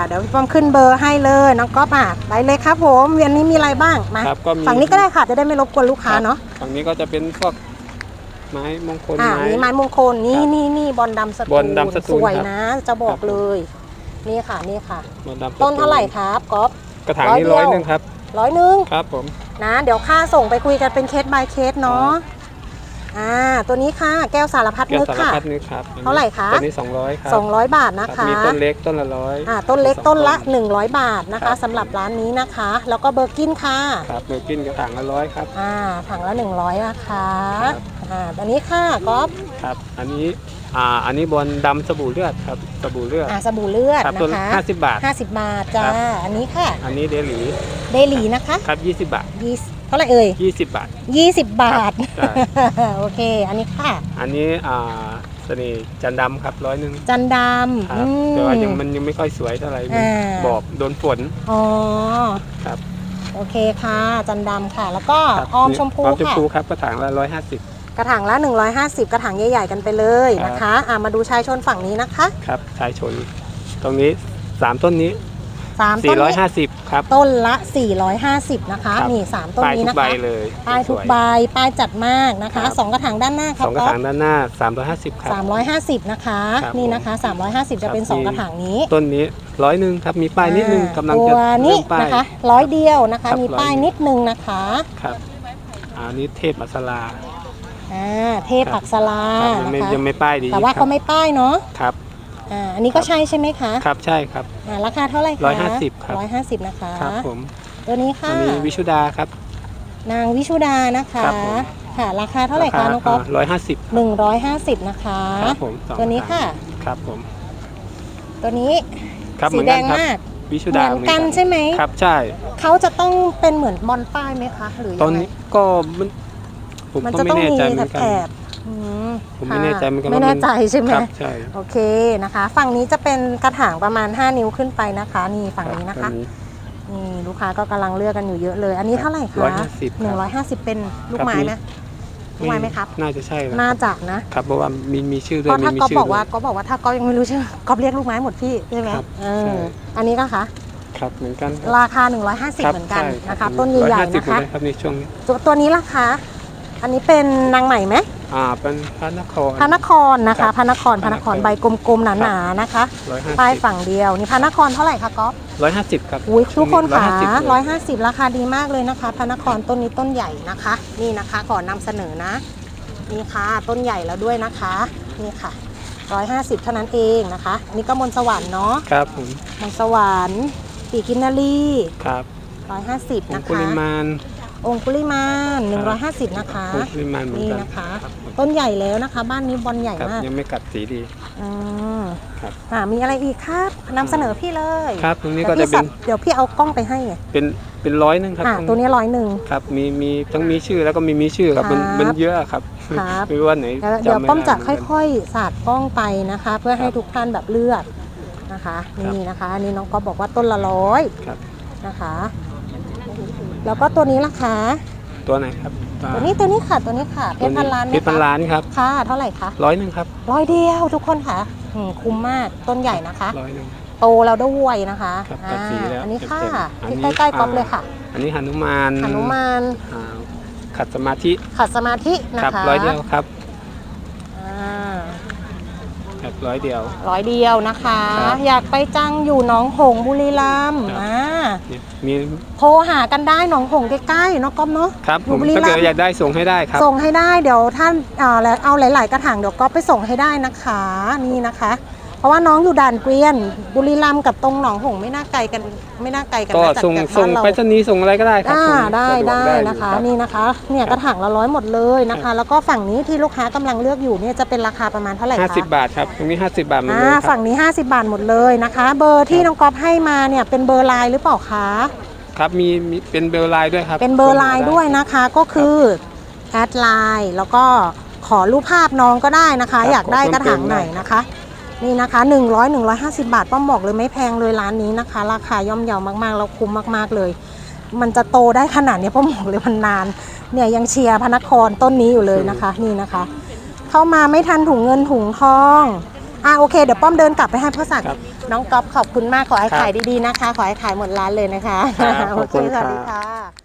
อะเดี๋ยวพี่ป้อมขึ้นเบอร์ให้เลยน้องก๊อฟอะไปเลยครับผมเวียนนี้มีอะไรบ้างมาครับก็มี ฝั่งนี้ก็ได้ค่ะจะได้ไม่รบกวนลูกค้าเนาะฝั่งนี้ก็จะเป็นพวกไม้มงคลอ่าไม้ มีไม้มงคลนี่ครับนี่นี่บอลดำสตูบอลดำสตูสลวยครับนะ จะบอกครับ เลย นี่ค่ะนี่ค่ะ บอลดำต้นเท่าไหร่ครับก๊อฟ กระถางนี้ร้ร้ออยยเดียว หนึ่งครับ ร้อยหนึ่งครับผม นะ เดี๋ยวค่าส่งไปคุยกันเป็นเคส by เคสเนาะ อ่าตัวนี้ค่ะแก้วสารพัดแก้วนึกสารค่ะ พัดนึกครับอันนี้เท่าไหร่คะ ตัวนี้สองร้อยครับ200 บาทนะรับคะ มีต้นเล็กต้นละร้อย อ่าต้นเล็กสองต้นละต้100 บาทนะครัคะบ สำหรับร้านนี้นะคะ แล้วก็เบอร์กินค่ะ ครับเบอร์กินกระถางละร้อยครับ อ่าถังละ 100 นะคะครับ อ่าตัวนี้ค่ะก๊อฟครับ อันนี้ อ่า อันนี้บอลดำสบู่เลือดครับ สบู่เลือด อ่าสบู่เลือดครับนะต้นคะห้าสิบบาท 50 บาทจ้า ครับ อันนี้ค่ะ อันนี้เดลี เดลีนะคะครับยี่สิบบาทยี่สิบเท่าไหร่เอ่ยยี่สิบบาท 20 บาทใช่โอเค อันนี้ค่ะ อันนี้อ่าเสน่ห์จันดำครับร้อยหนึ่งจันดคำรับอืมแต่ว่ายังมันยังไม่ค่อยสวยเท่าไหร่มันอ่า บอบโดนฝน อ๋อครับ โอเคค่ะ จันดำค่ะ แล้วก็ครับออมชมพูออมชมค่ะ พูครับกระถางละร้อยห้าสิบกระถางละ 150 กระถางใหญ่ๆกันไปเลยนะคะอ่ามาดูชายชนฝั่งนี้นะคะ ครับชายชน ตรงนี้สามต้นนี้ สามสี่ต้นร้อยนี้ห้าสิบครับ ต้นละ 450 นะคะ ครับ นี่สามต้นป้ายนี้ทุกนะใบคะ เลยป้ายทุกสว ใบ ป้ายจัดมากนะครัคะบ สองกระถางด้านหน้าครัสบองกระถางด้านหน้าสามร้อยห้าสิบครับ 350 นะคะ ครับนี่นะคะ 350 จะเป็นครับ2กระถางนี้ต้นนี้ร้อยหนึ่งครับ มีป้ายนิดนึงอ่ากำลังตัจะวนี้เริ่มป้าย นะคะร้อยเดียวนะคะ ครับมีป้ายร้อย นิดนึงนะคะครับอันนี้เทพอัสลา อ่าเทพครับ อักษราครับยังไม่นะคะ ยังไม่ป้ายดีแต่ว่าคเขารับไม่ป้ายเนาะ ครับ อ่าอันนี้ก็ใช่ใช่ไหมคะครับใช่ครับ อ่าราคาเท่าไหร่คะ150ครับ ร้อยห้าสิบนะคะครับผมตัวนี้ค่ะอันนี้วิชุดาครับ นางวิชุดานะคะครับผม ค่ะ ราคาเท่าไหร่คะน้องก๊อฟร้อยห้าสิบหนึ่งร้อยห้าสิบนะคะ ครับผมสองตัวนี้กรถางค่ะ ครับผมตัวนี้ครับเหสีมือนแดกันงครับ มากวิชุเหดามือนกันใช่ไหมครับใช่ เขาจะต้องเป็นเหมือนบอลป้ายไหมคะหรือตยัอนงไงนี้ก็มันผมมันก็จะไม่ต้องแน่มีใจเหมือนกัน แอบๆ อืมผมไม่แน่ใจเหมือนกันไม่ว่าแน่มันใจใช่ไหมครับใช่โอเคนะคะ ฝั่งนี้จะเป็นกระถางประมาณ 5 นิ้วขึ้นไปนะคะ นี่ฝั่งนี้นะคะรับนี่ลูกค้าก็กำลังเลือกกันอยู่เยอะเลย อันนี้เท่าไหร่คะร้อยห้าสิบหนึ่งร้อยห้าสิบเป็นลูกไม้ไหมลูกไม้ไหมครับ น่าจะใช่แล้วน่าจะนะครับเพราะว่ามีมีชื่อด้เพวยราะมีถ้ามีก๊อฟชื่อบอกว่าด้วยก๊อฟบอกว่าถ้าก๊อฟยังไม่รู้ชื่อก๊อฟเรียกลูกไม้หมดพี่ใช่ไหมครับเอใช่ออันนี้ก็คะครับเหมือนกัน ราคา 150 เหมือนกันใช่นะรัคะบต้นใหญ่150ๆนะคะเลยครับในช่วงนี้ตัวตัวนี้ราคา อันนี้เป็นนางใหม่ไหมอ่าเป็นพระนคร พระนครนะครัคะบพระนครพระนครพระนครใบกลมๆหนาๆนะคะร้อยห้าป้ายสิบฝั่งเดียวนี่พระนครเท่าไหร่คะก๊อฟร้อยห้าสิบครับอุ้ยทุกคนค่ะร้อยห้าสิบ150ราคาดีมากเลยนะคะ พระนครต้นนี้ต้นใหญ่นะคะ นี่นะคะขอนำเสนอนะนี่ค่ะต้นใหญ่แล้วด้วยนะคะนี่ค่ะ150เท่านั้นเองนะคะอันนี้ก็มนต์สวรรค์เนาะครับผมมนต์สวรรค์ปีกินนารีครับ150ผมนะกุคะลิมาน องคุลิมาน150 นะคะผมกุลิมานเหมือนนี่กันนะคะครับผมต้นใหญ่แล้วนะคะ บ้านนี้บอลใหญ่ครับมากยังไม่กัดสีดี อืมครับ อ่ามีอะไรอีกครับนำเสนอพี่เลยครับ ตรงนี้เดี๋ก็ยวจะพี่เป็สันบเดี๋ยวพี่เอากล้องไปให้ไงเป็นเป็นร้อยหนึงครับอ่าตรงตัวนี้ร้อยหนึ่ง ครับมีมีทั้งมีชื่อแล้วก็มีมีชื่อครับมันครับมันเยอะครับครับ ไม่รู้ว่าไหนเดี๋ยวเดี๋ยวจำไป้อมจะได้เหนกันค่อยๆ สาดกล้องไปนะคะ เพื่อให้ครับทุกท่านแบบเลือกนะคะ ครับนี่นะคะอันนี้น้องก็บอกว่าต้นละร้อยครับ นะคะ แล้วก็ตัวนี้ล่ะคะ ตัวไหนครับอ่าตัวนี้ตัวนี้ค่ะตัวนี้ค่ะ เพชรพันล้านไหมเพชรพันคะล้านครับค่ะ เท่าไหร่คะร้อยหนึ่งครับร้อยเดียวทุกคนค่ะอืมคุ้มมากต้นใหญ่นะคะร้อยหนึ่งโตแล้วด้วยนะคะครับตัดสีแล้วอ่าอันนี้ค่ะเต็มๆอันที่นี้ใกล้ๆก๊อฟอ่าเลยค่ะ อันนี้หนุมานหนุมานอ่าขัดสมาธิขัดสมาธินะครัคะร้อยเดียวครับ อ่า ค รับร้อยเดียว ร้อยเดียวนะคะ ครับอยากไปจังอยู่หนองหงส์บุรีรัมย์ครับ อ่าเนี่ยมีโทรหากันได้หนองหงส์ใกล้ๆเนาะก๊อฟเนาะ ครับอผยู่มบุรีถ้ารัเกิมดย์อยากได้ส่งให้ได้ครับ ส่งให้ได้เดี๋ยวท่านอ่าแล้วเอาหลาย ๆ กระถางเดี๋ยวก๊อฟไปส่งให้ได้นะคะนี่นะคะ เพราะว่าน้องอยู่ด่านเกวียน บุรีรัมย์กับตรงหนองหงส์ไม่น่าไกลกันไม่น่าไกลกันก็นะจากส่งจากส่งบ้านเราไปสนีย์ส่งอะไรก็ได้ครับอ่าส่งได้สะวกได้อยู่นะคะรับนี่นะคะเนี่ยกระถางละร้อยหมดเลยนะคะ แล้วก็ฝั่งนี้ที่ลูกค้ากำลังเลือกอยู่เนี่ยจะเป็นราคาประมาณเท่าไหร่ห้าคะสิบบาทครับตรงนี้ห้าสิบบาทเหมือนอ่ากันครัฝั่บงนี้ 50 บาทหมดเลยนะคะ เบอร์ที่น้องก๊อฟให้มาเนี่ยเป็นเบอร์ไลน์หรือเปล่าคะ ครับมีมีเป็นเบลไลน์ด้วยครับเป็นเบอร์ไลน์ด้วยนะคะ ก็คือแอดไลน์แล้วก็ขอรูปภาพน้องก็ได้นะคะครับอยากได้ขอเพิ่มกระถางเติมไหนได้นะคะ นี่นะคะ 100 150 บาทป้อมบอกเลยไม่แพงเลยร้านนี้นะคะ ราคาย่อมเยาวมากๆแล้วคุ้มมากๆเลย มันจะโตได้ขนาดเนี้ยป้อมบอกเลยมันนาน เนี่ยยังเชียร์พระนครต้นนี้อยู่เลยนะคะ นี่นะคะ เข้ามาไม่ทันถุงเงินถุงทองอะโอเคเดี๋ยวป้อมเดินกลับไปให้พ่อศักดิ์ครับน้องก๊อฟขอบคุณมากขอให้ครับขายดีๆนะคะ ขอให้ขายหมดร้านเลยนะคะครับขอบโอเคคุณสวัสดีครับค่ะ